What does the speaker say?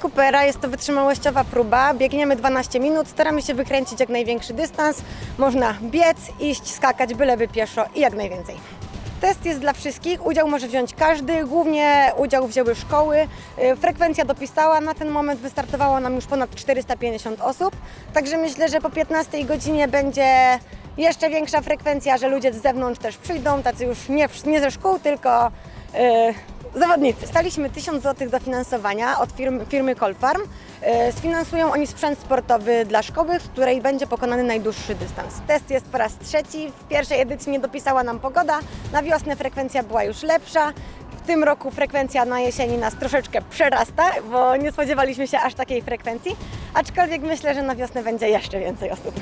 supera, jest to wytrzymałościowa próba. Biegniemy 12 minut, staramy się wykręcić jak największy dystans. Można biec, iść, skakać, byleby pieszo i jak najwięcej. Test jest dla wszystkich, udział może wziąć każdy, głównie udział wzięły szkoły. Y, Frekwencja dopisała, na ten moment wystartowało nam już ponad 450 osób, także myślę, że po 15 godzinie będzie jeszcze większa frekwencja, że ludzie z zewnątrz też przyjdą, tacy już nie, nie ze szkół, tylko y, zawodnicy. Staliśmy 1000 zł dofinansowania od firmy, firmy Colfarm. Y, Sfinansują oni sprzęt sportowy dla szkoły, w której będzie pokonany najdłuższy dystans. Test jest po raz trzeci. W pierwszej edycji nie dopisała nam pogoda. Na wiosnę frekwencja była już lepsza. W tym roku frekwencja na jesieni nas troszeczkę przerasta, bo nie spodziewaliśmy się aż takiej frekwencji. Aczkolwiek myślę, że na wiosnę będzie jeszcze więcej osób.